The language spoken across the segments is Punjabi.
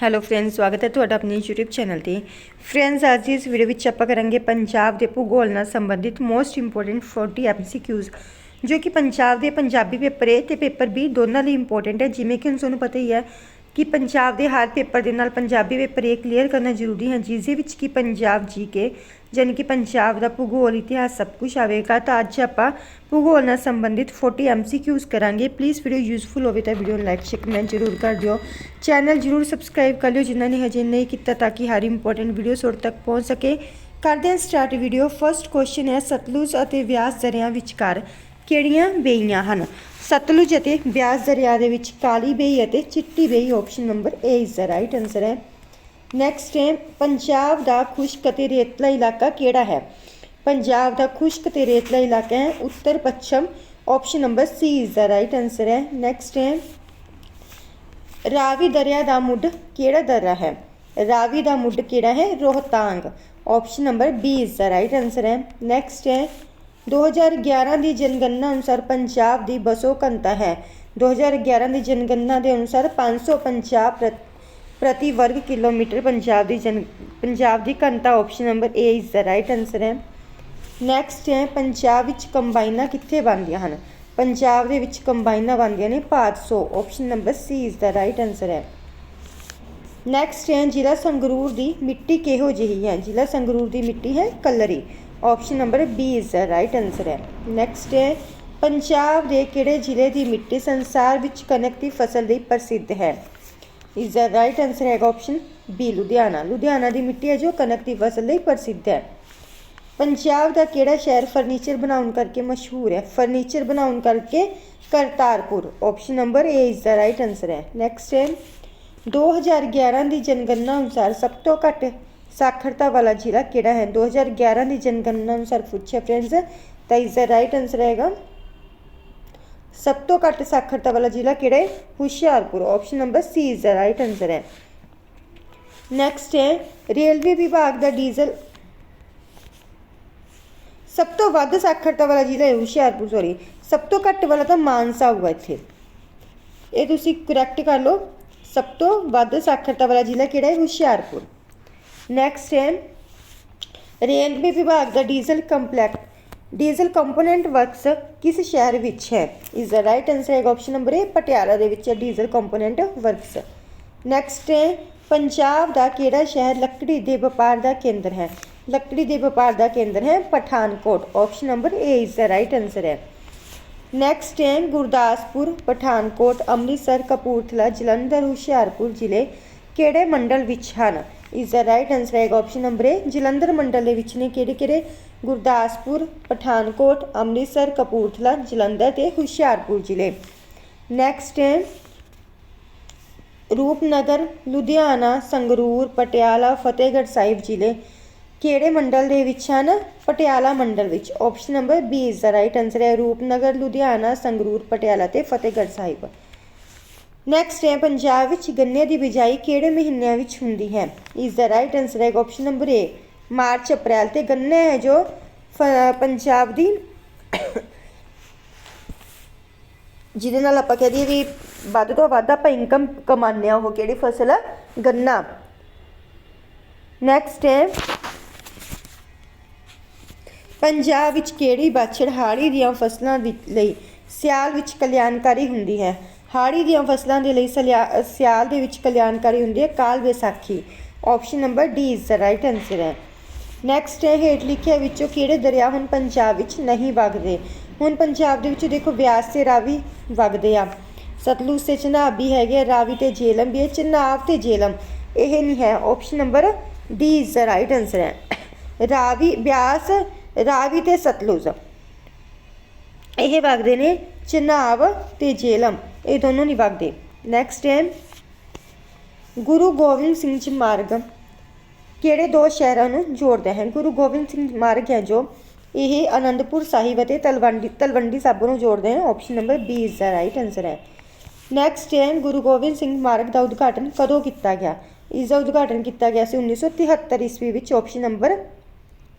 ਹੈਲੋ ਫਰੈਂਡਸ ਸਵਾਗਤ ਹੈ ਤੁਹਾਡਾ ਆਪਣੇ YouTube ਚੈਨਲ ਤੇ। ਫਰੈਂਡਸ ਅੱਜ ਦੀ ਇਸ ਵੀਡੀਓ ਵਿੱਚ ਆਪਾਂ ਕਰਾਂਗੇ ਪੰਜਾਬ ਦੇ ਭੂਗੋਲ ਨਾਲ ਸੰਬੰਧਿਤ ਮੋਸਟ ਇੰਪੋਰਟੈਂਟ 40 MCQs ਜੋ ਕਿ ਪੰਜਾਬ ਦੇ ਪੰਜਾਬੀ ਪੇਪਰ A ਤੇ ਪੇਪਰ B ਦੋਨਾਂ ਲਈ ਇੰਪੋਰਟੈਂਟ ਹੈ, ਜਿਵੇਂ ਕਿ ਹੁਣ ਤੁਹਾਨੂੰ ਪਤਾ ਹੀ ਹੈ ਕਿ ਪੰਜਾਬ ਦੇ ਹਰ ਪੇਪਰ ਦੇ ਨਾਲ ਪੰਜਾਬੀ ਪੇਪਰ ਇਹ ਕਲੀਅਰ ਕਰਨਾ ਜ਼ਰੂਰੀ ਹੈ ਜਿਸ ਦੇ ਵਿੱਚ ਕਿ ਪੰਜਾਬ ਜੀਕੇ ਯਾਨੀ ਕਿ ਪੰਜਾਬ ਦਾ ਭੂਗੋਲ, ਇਤਿਹਾਸ ਸਭ ਕੁਝ ਆਵੇਗਾ। ਤਾਂ ਅੱਜ ਆਪਾਂ ਭੂਗੋਲ ਨਾਲ ਸੰਬੰਧਿਤ 40 MCQs ਕਰਾਂਗੇ। ਪਲੀਜ਼ ਵੀਡੀਓ ਯੂਜ਼ਫੁਲ ਹੋਵੇ ਤਾਂ ਵੀਡੀਓ ਨੂੰ ਲਾਈਕ ਸ਼ੇਅਰ ਕਮੈਂਟ ਜ਼ਰੂਰ ਕਰ ਦਿਓ। ਚੈਨਲ ਜ਼ਰੂਰ ਸਬਸਕ੍ਰਾਈਬ ਕਰ ਲਿਓ ਜਿਨ੍ਹਾਂ ਨੇ ਹਜੇ ਨਹੀਂ ਕੀਤਾ ਤਾਂ ਕਿ ਹਰ ਇੰਪੋਰਟੈਂਟ ਵੀਡੀਓ ਤੁਹਾਡੇ ਤੱਕ ਪਹੁੰਚ ਸਕੇ। ਕਰਦੇ ਹਾਂ ਸਟਾਰਟ ਵੀਡੀਓ ਫਰਸਟ ਕੁਐਸਚਨ ਹੈ, ਸਤਲੁਜ ਅਤੇ ਵਿਆਸ ਦਰਿਆ ਵਿਚਕਾਰ ਕਿਹੜੀਆਂ ਬੇਈਆਂ ਹਨ? ਸਤਲੁਜ ਅਤੇ ਬਿਆਸ ਦਰਿਆ ਦੇ ਵਿੱਚ ਕਾਲੀ ਬੇਈ ਅਤੇ Chitti Bein option number A is the right answer ਹੈ। ਨੈਕਸਟ ਹੈ, ਪੰਜਾਬ ਦਾ ਖੁਸ਼ਕ ਅਤੇ ਰੇਤਲਾ ਇਲਾਕਾ ਕਿਹੜਾ ਹੈ? ਪੰਜਾਬ ਦਾ ਖੁਸ਼ਕ ਤੇ ਰੇਤਲਾ ਇਲਾਕਾ ਹੈ, ਉੱਤਰ ਪੱਛਮ option number C is the right answer ਹੈ। ਨੈਕਸਟ ਹੈ, ਰਾਵੀ ਦਰਿਆ ਦਾ ਮੁੱਢ ਕਿਹੜਾ ਦਰਿਆ ਹੈ? ਰਾਵੀ ਦਾ ਮੁੱਢ ਕਿਹੜਾ ਹੈ? Rohtang option number B is the right answer ਹੈ। ਨੈਕਸਟ ਹੈ 2011 ਦੀ ਜਨਗਣਨਾ ਅਨੁਸਾਰ ਪੰਜਾਬ ਦੀ ਬਸੋ ਘਨਤਾ ਹੈ। 2011 ਦੀ ਜਨਗਣਨਾ ਦੇ ਅਨੁਸਾਰ 550 ਪ੍ਰਤ- ਪ੍ਰਤੀ ਵਰਗ ਕਿਲੋਮੀਟਰ ਪੰਜਾਬ ਦੀ ਜਨ, ਪੰਜਾਬ ਦੀ ਘਨਤਾ option number A is the right answer ਹੈ। ਨੈਕਸਟ ਹੈ, ਪੰਜਾਬ ਵਿੱਚ ਕੰਬਾਈਨਾਂ ਕਿੱਥੇ ਬਣਦੀਆਂ ਹਨ? ਪੰਜਾਬ ਦੇ ਵਿੱਚ ਕੰਬਾਈਨਾਂ ਬਣਦੀਆਂ ਨੇ Bhadson. Option number C is the right answer ਹੈ। ਨੈਕਸਟ ਹੈ, ਜ਼ਿਲ੍ਹਾ ਸੰਗਰੂਰ ਦੀ ਮਿੱਟੀ ਕਿਹੋ ਜਿਹੀ ਹੈ? ਜ਼ਿਲ੍ਹਾ ਸੰਗਰੂਰ ਦੀ ਮਿੱਟੀ ਹੈ ਕਲਰੀ। Option number B is the right answer ਹੈ ਨੈਕਸਟ ਹੈ ਪੰਜਾਬ ਦੇ ਕਿਹੜੇ ਜ਼ਿਲ੍ਹੇ ਦੀ ਮਿੱਟੀ ਸੰਸਾਰ ਵਿੱਚ ਕਣਕ ਦੀ ਫਸਲ ਲਈ ਪ੍ਰਸਿੱਧ ਹੈ? ਇਸ ਦਾ ਰਾਈਟ ਆਨਸਰ ਹੈਗਾ ਆਪਸ਼ਨ ਬੀ ਲੁਧਿਆਣਾ। ਲੁਧਿਆਣਾ ਦੀ ਮਿੱਟੀ ਹੈ ਜੋ ਕਣਕ ਦੀ ਫਸਲ ਲਈ ਪ੍ਰਸਿੱਧ ਹੈ। ਪੰਜਾਬ ਦਾ ਕਿਹੜਾ ਸ਼ਹਿਰ ਫਰਨੀਚਰ ਬਣਾਉਣ ਕਰਕੇ ਮਸ਼ਹੂਰ ਹੈ? ਫਰਨੀਚਰ ਬਣਾਉਣ ਕਰਕੇ ਕਰਤਾਰਪੁਰ। ਆਪਸ਼ਨ ਨੰਬਰ ਏ ਇਸ ਦਾ ਰਾਈਟ ਆਨਸਰ ਹੈ। ਨੈਕਸਟ ਹੈ 2011 ਦੀ ਜਨਗਣਨਾ ਅਨੁਸਾਰ ਸਭ ਤੋਂ ਘੱਟ ਸਾਖਰਤਾ ਵਾਲਾ ਜ਼ਿਲ੍ਹਾ ਕਿਹੜਾ ਹੈ 2011 ਦੀ ਜਨਗਣਨਾ ਅਨੁਸਾਰ ਪੁੱਛਿਆ ਫਰੈਂਡਸ ਤਾਂ ਇਸ ਦਾ ਰਾਈਟ ਆਨਸਰ ਹੈਗਾ ਸਭ ਤੋਂ ਘੱਟ ਸਾਖਰਤਾ ਵਾਲਾ ਜ਼ਿਲ੍ਹਾ ਕਿਹੜਾ ਹੈ Hoshiarpur option number C is the right answer ਹੈ ਨੈਕਸਟ ਹੈ ਰੇਲਵੇ ਵਿਭਾਗ ਦਾ ਡੀਜ਼ਲ ਸਭ ਤੋਂ ਵੱਧ ਸਾਖਰਤਾ ਵਾਲਾ ਜ਼ਿਲ੍ਹਾ ਹੈ ਹੁਸ਼ਿਆਰਪੁਰ ਸੌਰੀ ਸਭ ਤੋਂ ਘੱਟ ਵਾਲਾ ਤਾਂ ਮਾਨਸਾ ਹੋਊਗਾ ਇੱਥੇ ਇਹ ਤੁਸੀਂ ਕਰੈਕਟ ਕਰ ਲਓ ਸਭ ਤੋਂ ਵੱਧ ਸਾਖਰਤਾ ਵਾਲਾ ਜ਼ਿਲ੍ਹਾ ਕਿਹੜਾ ਹੈ ਹੁਸ਼ਿਆਰਪੁਰ ਨੈਕਸਟ ਹੈ, ਰੇਲਵੇ ਵਿਭਾਗ ਦਾ diesel complex. Diesel component works ਕਿਸ ਸ਼ਹਿਰ ਵਿੱਚ ਹੈ? ਇਸ ਦਾ ਰਾਈਟ ਆਨਸਰ ਹੈ ਆਪਸ਼ਨ ਨੰਬਰ A, ਪਟਿਆਲਾ ਦੇ ਵਿੱਚ ਹੈ ਡੀਜ਼ਲ ਕੰਪੋਨੈਂਟ ਵਰਕਸ। ਨੈਕਸਟ ਹੈ, ਪੰਜਾਬ ਦਾ ਕਿਹੜਾ ਸ਼ਹਿਰ ਲੱਕੜੀ ਦੇ ਵਪਾਰ ਦਾ ਕੇਂਦਰ ਹੈ? ਲੱਕੜੀ ਦੇ ਵਪਾਰ ਦਾ ਕੇਂਦਰ ਹੈ ਪਠਾਨਕੋਟ। ਆਪਸ਼ਨ ਨੰਬਰ A ਇਸ ਦਾ ਰਾਈਟ ਆਨਸਰ ਹੈ। ਨੈਕਸਟ ਹੈ, ਗੁਰਦਾਸਪੁਰ, ਪਠਾਨਕੋਟ, ਅੰਮ੍ਰਿਤਸਰ, ਕਪੂਰਥਲਾ, ਜਲੰਧਰ, ਹੁਸ਼ਿਆਰਪੁਰ ਜ਼ਿਲ੍ਹੇ ਕਿਹੜੇ ਮੰਡਲ ਵਿੱਚ ਹਨ? ਇਸ ਦਾ ਰਾਈਟ ਆਨਸਰ ਹੈ ਆਪਸ਼ਨ ਨੰਬਰ ਏ ਜਲੰਧਰ ਮੰਡਲ ਦੇ ਵਿੱਚ ਨੇ ਕਿਹੜੇ ਕਿਹੜੇ? ਗੁਰਦਾਸਪੁਰ, ਪਠਾਨਕੋਟ, ਅੰਮ੍ਰਿਤਸਰ, ਕਪੂਰਥਲਾ, ਜਲੰਧਰ ਤੇ ਹੁਸ਼ਿਆਰਪੁਰ ਜ਼ਿਲ੍ਹੇ। ਨੈਕਸਟ ਹੈ, ਰੂਪਨਗਰ, ਲੁਧਿਆਣਾ, ਸੰਗਰੂਰ, ਪਟਿਆਲਾ, ਫਤਿਹਗੜ੍ਹ ਸਾਹਿਬ ਜ਼ਿਲ੍ਹੇ। ਕਿਹੜੇ ਮੰਡਲ ਦੇ ਵਿੱਚ ਹਨ? ਪਟਿਆਲਾ ਮੰਡਲ ਵਿੱਚ। ਆਪਸ਼ਨ ਨੰਬਰ ਬੀ ਇਸ ਦਾ ਰਾਈਟ ਆਨਸਰ ਹੈ। ਰੂਪਨਗਰ, ਲੁਧਿਆਣਾ, ਸੰਗਰੂਰ, ਪਟਿਆਲਾ ਤੇ ਫਤਿਹਗੜ੍ਹ ਸਾਹਿਬ। ਨੈਕਸਟ ਹੈ, ਪੰਜਾਬ ਵਿੱਚ ਗੰਨੇ ਦੀ ਬਿਜਾਈ ਕਿਹੜੇ ਮਹੀਨਿਆਂ ਵਿੱਚ ਹੁੰਦੀ ਹੈ? ਇਸ ਦਾ ਰਾਈਟ ਆਨਸਰ ਹੈ option number A March, April ਤੇ ਗੰਨਾ ਹੈ ਜੋ ਪੰਜਾਬ ਦੀ ਜਿਹਦੇ ਨਾਲ ਆਪਾਂ ਕਹਦੇ ਵੀ ਵੱਧ ਤੋਂ ਵੱਧ ਆਪਾਂ ਇਨਕਮ ਕਮਾਉਂਦੇ ਆ ਉਹ ਕਿਹੜੀ ਫਸਲ ਹੈ ਗੰਨਾ। ਨੈਕਸਟ ਹੈ, ਪੰਜਾਬ ਵਿੱਚ ਕਿਹੜੀ ਬਾਛੜ ਹਾੜੀ ਦੀਆਂ ਫਸਲਾਂ ਦੀ ਲਈ ਸਿਆਲ ਵਿੱਚ ਕਲਿਆਣਕਾਰੀ ਹੁੰਦੀ ਹੈ? ਹਾੜੀ ਦੀਆਂ ਫਸਲਾਂ ਦੇ ਲਈ ਸਲਿਆ- ਸਿਆਲ ਦੇ ਵਿੱਚ ਕਲਿਆਣਕਾਰੀ ਹੁੰਦੀ ਹੈ ਕਾਲ Vaisakhi. Option number D is the right answer ਹੈ। ਨੈਕਸਟ ਹੈ ਹੇਠ ਲਿਖਿਆ ਵਿੱਚੋਂ ਕਿਹੜੇ ਦਰਿਆ ਹੁਣ ਪੰਜਾਬ ਵਿੱਚ ਨਹੀਂ ਵਗਦੇ? ਹੁਣ ਪੰਜਾਬ ਦੇ ਵਿੱਚ ਦੇਖੋ ਬਿਆਸ ਤੇ ਰਾਵੀ ਵਗਦੇ ਆ। ਸਤਲੁਜ ਤੇ ਚਨਾਬ ਵੀ ਹੈਗੇ ਆ, ਰਾਵੀ ਤੇ ਜੇਲਮ ਵੀ ਹੈ ਚਨਾਬ ਤੇ ਜੇਲਮ। ਇਹ ਨਹੀਂ ਹੈ। Option number D is the right answer ਹੈ। ਰਾਵੀ ਬਿਆਸ ਰਾਵੀ ਤੇ ਸਤਲੁਜ। ਇਹ ਵਗਦੇ ਨੇ ਚਨਾਬ ਤੇ ਜੇਲਮ। ਇਹ ਦੋਨੋਂ ਨਹੀਂ ਵਗਦੇ। ਨੈਕਸਟ ਹੈ, ਗੁਰੂ ਗੋਬਿੰਦ ਸਿੰਘ ਜੀ ਮਾਰਗ। ਕਿਹੜੇ ਦੋ ਸ਼ਹਿਰਾਂ ਨੂੰ ਜੋੜਦਾ ਹੈ? ਗੁਰੂ ਗੋਬਿੰਦ ਸਿੰਘ ਮਾਰਗ ਹੈ ਜੋ ਇਹ ਆਨੰਦਪੁਰ ਸਾਹਿਬ ਅਤੇ ਤਲਵੰਡੀ ਤਲਵੰਡੀ ਸਾਬੋ ਨੂੰ ਜੋੜਦੇ ਹਨ option number B is the right answer ਹੈ। ਨੈਕਸਟ ਹੈ, ਗੁਰੂ ਗੋਬਿੰਦ ਸਿੰਘ ਮਾਰਗ ਦਾ ਉਦਘਾਟਨ ਕਦੋਂ ਕੀਤਾ ਗਿਆ? ਇਸ ਦਾ ਉਦਘਾਟਨ ਕੀਤਾ ਗਿਆ ਸੀ 1973 ਈਸਵੀ ਵਿੱਚ। Option number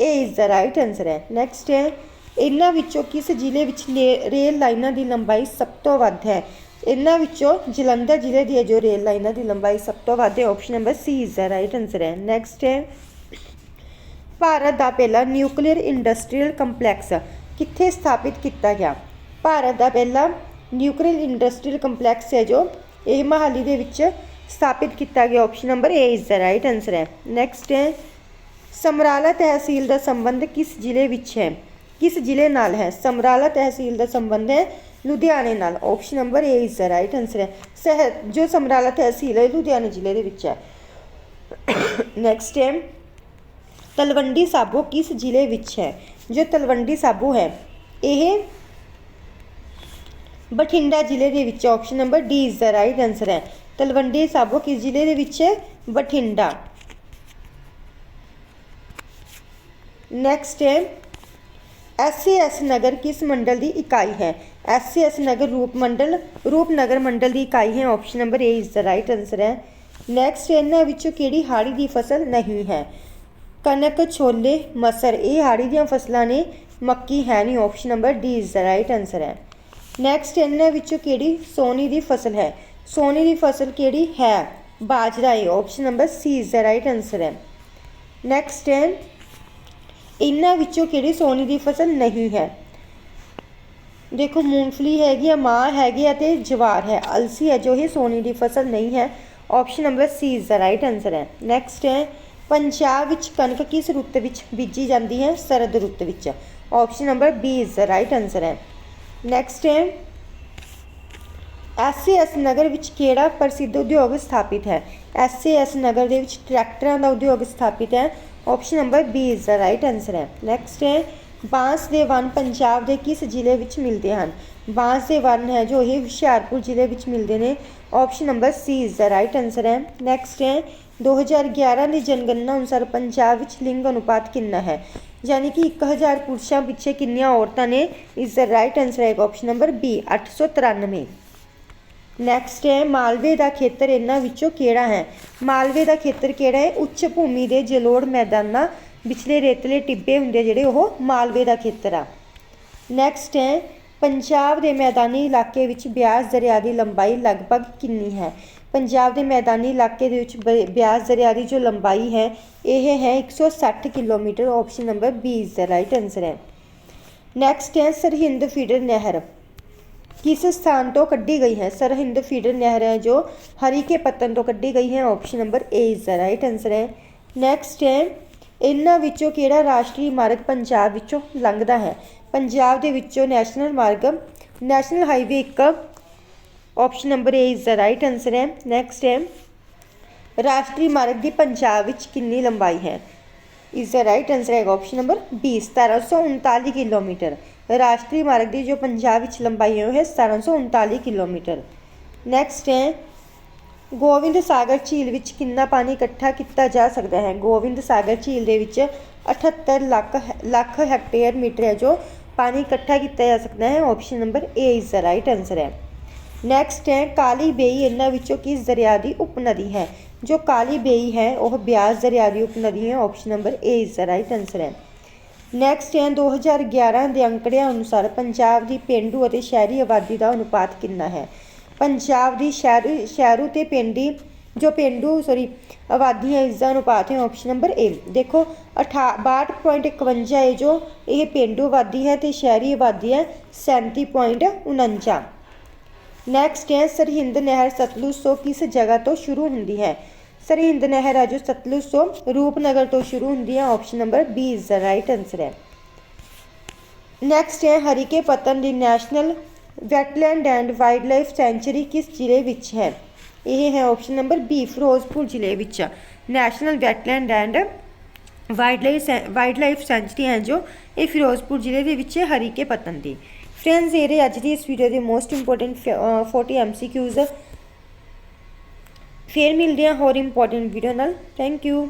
A is the right answer ਹੈ। ਨੈਕਸਟ ਹੈ, ਇਹਨਾਂ ਵਿੱਚੋਂ ਕਿਸ ਜ਼ਿਲ੍ਹੇ ਵਿੱਚ ਲੇ- ਰੇਲ ਲਾਈਨਾਂ ਦੀ ਲੰਬਾਈ ਸਭ ਤੋਂ ਵੱਧ ਹੈ? ਇਹਨਾਂ ਵਿੱਚੋਂ ਜਲੰਧਰ ਜ਼ਿਲ੍ਹੇ ਦੀ ਹੈ ਜੋ ਰੇਲ ਲਾਈਨਾਂ ਦੀ ਲੰਬਾਈ ਸਭ ਤੋਂ ਵੱਧ ਹੈ। Option number C is the right answer ਹੈ। ਨੈਕਸਟ ਹੈ। ਭਾਰਤ ਦਾ ਪਹਿਲਾ ਨਿਊਕਲੀਅਰ ਇੰਡਸਟਰੀਅਲ ਕੰਪਲੈਕਸ ਕਿੱਥੇ ਸਥਾਪਿਤ ਕੀਤਾ ਗਿਆ? ਭਾਰਤ ਦਾ ਪਹਿਲਾ ਨਿਊਕਲੀਅਰ ਇੰਡਸਟਰੀਅਲ ਕੰਪਲੈਕਸ ਹੈ ਜੋ ਇਹ ਮਹਾਲੀ ਦੇ ਵਿੱਚ ਸਥਾਪਿਤ ਕੀਤਾ ਗਿਆ। Option number A is the right answer ਹੈ। ਨੈਕਸਟ ਹੈ। ਸਮਰਾਲਾ ਤਹਿਸੀਲ ਦਾ ਸੰਬੰਧ ਕਿਸ ਜ਼ਿਲ੍ਹੇ ਵਿੱਚ ਹੈ? ਕਿਸ ਜ਼ਿਲ੍ਹੇ ਨਾਲ ਹੈ? ਸਮਰਾਲਾ ਤਹਿਸੀਲ ਦਾ ਸੰਬੰਧ ਹੈ, ਲੁਧਿਆਣੇ ਨਾਲ। Option number A is the right answer ਹੈ। ਸਹ, ਜੋ ਸਮਰਾਲਾ ਤਹਿਸੀਲ ਹੈ, ਲੁਧਿਆਣੇ ਜ਼ਿਲ੍ਹੇ ਦੇ ਵਿੱਚ ਹੈ। ਨੈਕਸਟ ਹੈ। ਤਲਵੰਡੀ ਸਾਬੋ ਕਿਸ ਜ਼ਿਲ੍ਹੇ ਵਿੱਚ ਹੈ? ਜੋ ਤਲਵੰਡੀ ਸਾਬੋ ਹੈ, ਇਹ ਬਠਿੰਡਾ ਜ਼ਿਲ੍ਹੇ ਦੇ ਵਿੱਚ option number D is the right answer ਹੈ। ਤਲਵੰਡੀ ਸਾਬੋ ਕਿਸ ਜ਼ਿਲ੍ਹੇ ਦੇ ਵਿੱਚ ਹੈ? ਬਠਿੰਡਾ। ਨੈਕਸਟ ਹੈ। ਐਸ ਨਗਰ ਕਿਸ ਮੰਡਲ ਦੀ ਇਕਾਈ ਹੈ? ਐਸ ਨਗਰ ਰੂਪ ਮੰਡਲ ਰੂਪਨਗਰ ਮੰਡਲ ਦੀ ਇਕਾਈ ਹੈ। Option number A is the right answer ਹੈ। ਨੈਕਸਟ ਇਹਨਾਂ ਵਿੱਚੋਂ ਕਿਹੜੀ ਹਾੜੀ ਦੀ ਫਸਲ ਨਹੀਂ ਹੈ? ਕਣਕ, ਛੋਲੇ, ਮਸਰ, ਇਹ ਹਾੜੀ ਦੀਆਂ ਫਸਲਾਂ ਨੇ, ਮੱਕੀ ਹੈ ਨਹੀਂ। Option number D is the right answer ਹੈ। ਨੈਕਸਟ ਇਹਨਾਂ ਵਿੱਚੋਂ ਕਿਹੜੀ ਸੋਨੀ ਦੀ ਫਸਲ ਹੈ? ਸੋਨੀ ਦੀ ਫਸਲ ਕਿਹੜੀ ਹੈ? ਬਾਜਰਾ ਹੈ। Option number C is the right answer ਹੈ। ਨੈਕਸਟ ਹੈ ਇਹਨਾਂ ਵਿੱਚੋਂ ਕਿਹੜੀ ਸੋਨੀ ਦੀ ਫਸਲ ਨਹੀਂ ਹੈ? ਦੇਖੋ, ਮੂੰਗਫਲੀ ਹੈਗੀ ਆ, ਮਾਂ ਹੈਗੀ ਆ ਤੇ ਜਵਾਰ ਹੈ। ਅਲਸੀ ਹੈ, ਜੋ ਇਹ ਸੋਨੀ ਦੀ ਫਸਲ ਨਹੀਂ ਹੈ। Option number C is the right answer ਹੈ। ਨੈਕਸਟ ਹੈ, ਪੰਜਾਬ ਵਿੱਚ ਕਣਕ ਕਿਸ ਰੁੱਤ ਵਿੱਚ ਬੀਜੀ ਜਾਂਦੀ ਹੈ? ਸਰਦ ਰੁੱਤ ਵਿੱਚ। Option number B is the right answer ਹੈ। ਨੈਕਸਟ ਹੈ ਐਸ ਨਗਰ ਵਿੱਚ ਕਿਹੜਾ ਪ੍ਰਸਿੱਧ ਉਦਯੋਗ ਸਥਾਪਿਤ ਹੈ? ਐਸ ਨਗਰ ਦੇ ਵਿੱਚ ਟਰੈਕਟਰਾਂ ਦਾ ਉਦਯੋਗ ਸਥਾਪਿਤ ਹੈ। Option number B is the right answer ਹੈ ਨੈਕਸਟ ਹੈ ਬਾਂਸ ਦੇ ਵਨ ਪੰਜਾਬ ਦੇ ਕਿਸ ਜ਼ਿਲ੍ਹੇ ਵਿੱਚ ਮਿਲਦੇ ਹਨ ਬਾਂਸ ਦੇ ਵਨ ਹੈ ਜੋ ਇਹ ਹੁਸ਼ਿਆਰਪੁਰ ਜ਼ਿਲ੍ਹੇ ਵਿੱਚ ਮਿਲਦੇ ਨੇ option number C is the right answer ਹੈ ਨੈਕਸਟ ਹੈ 2011 ਦੀ ਜਨਗਣਨਾ ਅਨੁਸਾਰ ਪੰਜਾਬ ਵਿੱਚ ਲਿੰਗ ਅਨੁਪਾਤ ਕਿੰਨਾ ਹੈ ਯਾਨੀ ਕਿ 1000 ਪੁਰਸ਼ਾਂ ਪਿੱਛੇ ਕਿੰਨੀਆਂ ਔਰਤਾਂ ਨੇ ਇਸ ਦਾ ਰਾਈਟ ਆਨਸਰ ਹੈ ਆਪਸ਼ਨ ਨੰਬਰ ਬੀ 893 ਨੈਕਸਟ ਹੈ, ਮਾਲਵੇ ਦਾ ਖੇਤਰ ਇਹਨਾਂ ਵਿੱਚੋਂ ਕਿਹੜਾ ਹੈ? ਮਾਲਵੇ ਦਾ ਖੇਤਰ ਕਿਹੜਾ ਹੈ? ਉੱਚ ਭੂਮੀ ਦੇ ਜਲੋੜ ਮੈਦਾਨਾਂ ਵਿਚਲੇ ਰੇਤਲੇ ਟਿੱਬੇ ਹੁੰਦੇ ਜਿਹੜੇ ਉਹ ਮਾਲਵੇ ਦਾ ਖੇਤਰ ਆ। ਨੈਕਸਟ ਹੈ, ਪੰਜਾਬ ਦੇ ਮੈਦਾਨੀ ਇਲਾਕੇ ਵਿੱਚ ਬਿਆਸ ਦਰਿਆ ਦੀ ਲੰਬਾਈ ਲਗਭਗ ਕਿੰਨੀ ਹੈ? ਪੰਜਾਬ ਦੇ ਮੈਦਾਨੀ ਇਲਾਕੇ ਦੇ ਵਿੱਚ ਬ- ਬਿਆਸ ਦਰਿਆ ਦੀ ਜੋ ਲੰਬਾਈ ਹੈ, ਇਹ ਹੈ 160 kilometre option number B is the right answer ਹੈ। ਨੈਕਸਟ ਹੈ, ਸਰਹਿੰਦ ਫੀਡਰ ਨਹਿਰ। ਕਿਸ ਸਥਾਨ ਤੋਂ ਕੱਢੀ ਗਈ ਹੈ ਸਰਹਿੰਦ ਫੀਡਰ ਨਹਿਰ ਹੈ ਜੋ ਹਰੀਕੇ ਪੱਤਨ ਤੋਂ ਕੱਢੀ ਗਈ ਹੈ option number A is the right answer ਹੈ ਨੈਕਸਟ ਹੈ ਇਹਨਾਂ ਵਿੱਚੋਂ ਕਿਹੜਾ ਰਾਸ਼ਟਰੀ ਮਾਰਗ ਪੰਜਾਬ ਵਿੱਚੋਂ ਲੰਘਦਾ ਹੈ ਪੰਜਾਬ ਦੇ ਵਿੱਚੋਂ ਨੈਸ਼ਨਲ ਮਾਰਗ ਨੈਸ਼ਨਲ ਹਾਈਵੇ ਇੱਕ option number A is the right answer ਹੈ ਨੈਕਸਟ ਹੈ ਰਾਸ਼ਟਰੀ ਮਾਰਗ ਦੀ ਪੰਜਾਬ ਵਿੱਚ ਕਿੰਨੀ ਲੰਬਾਈ ਹੈ ਇਸ ਦਾ ਰਾਈਟ ਆਨਸਰ ਹੈਗਾ ਆਪਸ਼ਨ ਨੰਬਰ 20 1739 ਕਿਲੋਮੀਟਰ। ਰਾਸ਼ਟਰੀ ਮਾਰਗ ਦੀ ਜੋ ਪੰਜਾਬ ਵਿੱਚ ਲੰਬਾਈ ਹੈ, ਉਹ ਹੈ 1739 ਕਿਲੋਮੀਟਰ। ਨੈਕਸਟ ਹੈ ਗੋਬਿੰਦ ਸਾਗਰ ਝੀਲ ਵਿੱਚ ਕਿੰਨਾ ਪਾਣੀ ਇਕੱਠਾ ਕੀਤਾ ਜਾ ਸਕਦਾ ਹੈ? ਗੋਬਿੰਦ ਸਾਗਰ ਝੀਲ ਦੇ ਵਿੱਚ 78 ਲੱਖ ਲੱਖ ਹੈਕਟੇਅਰ ਮੀਟਰ ਹੈ ਜੋ ਪਾਣੀ ਇਕੱਠਾ ਕੀਤਾ ਜਾ ਸਕਦਾ ਹੈ। ਆਪਸ਼ਨ ਨੰਬਰ ਏ ਇਸ ਦਾ ਰਾਈਟ ਆਨਸਰ ਹੈ। ਨੈਕਸਟ ਹੈ, ਕਾਲੀ ਬੇਈ ਇਹਨਾਂ ਵਿੱਚੋਂ ਕਿਸ ਦਰਿਆ ਦੀ ਉਪਨਦੀ ਹੈ? ਜੋ ਕਾਲੀ ਬੇਈ ਹੈ, ਉਹ ਬਿਆਸ ਦਰਿਆ ਦੀ ਉਪਨਦੀ ਹੈ। Option number A is the right answer ਹੈ। ਨੈਕਸਟ ਹੈ 2011 ਦੇ ਅੰਕੜਿਆਂ ਅਨੁਸਾਰ ਪੰਜਾਬ ਦੀ ਪਿੰਡੂ ਅਤੇ ਸ਼ਹਿਰੀ ਆਬਾਦੀ ਦਾ ਅਨੁਪਾਤ ਕਿੰਨਾ ਹੈ? ਪੰਜਾਬ ਦੀ ਸ਼ਹਿਰੀ, ਸ਼ਹਿਰੂ ਤੇ ਪਿੰਡੀ ਜੋ ਪਿੰਡੂ ਸੌਰੀ ਆਬਾਦੀ ਹੈ ਇਸ ਦਾ ਅਨੁਪਾਤ ਹੈ। ਆਪਸ਼ਨ ਨੰਬਰ ਏ ਦੇਖੋ 62.51 ਹੈ ਜੋ ਇਹ ਪਿੰਡੂ ਆਬਾਦੀ ਹੈ ਤੇ ਸ਼ਹਿਰੀ ਆਬਾਦੀ ਹੈ 37.49 ਨੈਕਸਟ ਹੈ, ਸਰਹਿੰਦ ਨਹਿਰ ਸਤਲੁਜ ਤੋਂ ਕਿਸ ਜਗ੍ਹਾ ਤੋਂ ਸ਼ੁਰੂ ਹੁੰਦੀ ਹੈ? ਸਰਹਿੰਦ ਨਹਿਰ ਹੈ ਜੋ ਸਤਲੁਜ ਤੋਂ ਰੂਪਨਗਰ ਤੋਂ ਸ਼ੁਰੂ ਹੁੰਦੀ ਹੈ option number B is the right answer ਹੈ। ਨੈਕਸਟ ਹੈ, ਹਰੀਕੇ ਪਤਨ ਦੀ national wetland and wildlife sanctuary ਕਿਸ ਜ਼ਿਲ੍ਹੇ ਵਿੱਚ ਹੈ? ਇਹ ਹੈ ਆਪਸ਼ਨ ਨੰਬਰ ਬੀ ਫਿਰੋਜ਼ਪੁਰ ਜ਼ਿਲ੍ਹੇ ਵਿੱਚ national wetland and wildlife wildlife sanctuary ਹੈ ਜੋ ਇਹ ਫਿਰੋਜ਼ਪੁਰ ਜ਼ਿਲ੍ਹੇ ਦੇ ਵਿੱਚ ਹਰੀਕੇ ਪਤਨ ਦੀ। ਫਰੈਂਡਸ ਇਹ ਅੱਜ ਦੀ ਇਸ ਵੀਡੀਓ ਦੇ ਮੋਸਟ ਇੰਪੋਰਟੈਂਟ 40 ਐਮਸੀਕਿਊਜ਼ ਫਿਰ ਮਿਲਦੇ ਹਾਂ ਹੋਰ ਇੰਪੋਰਟੈਂਟ ਵੀਡੀਓ ਨਾਲ। Thank you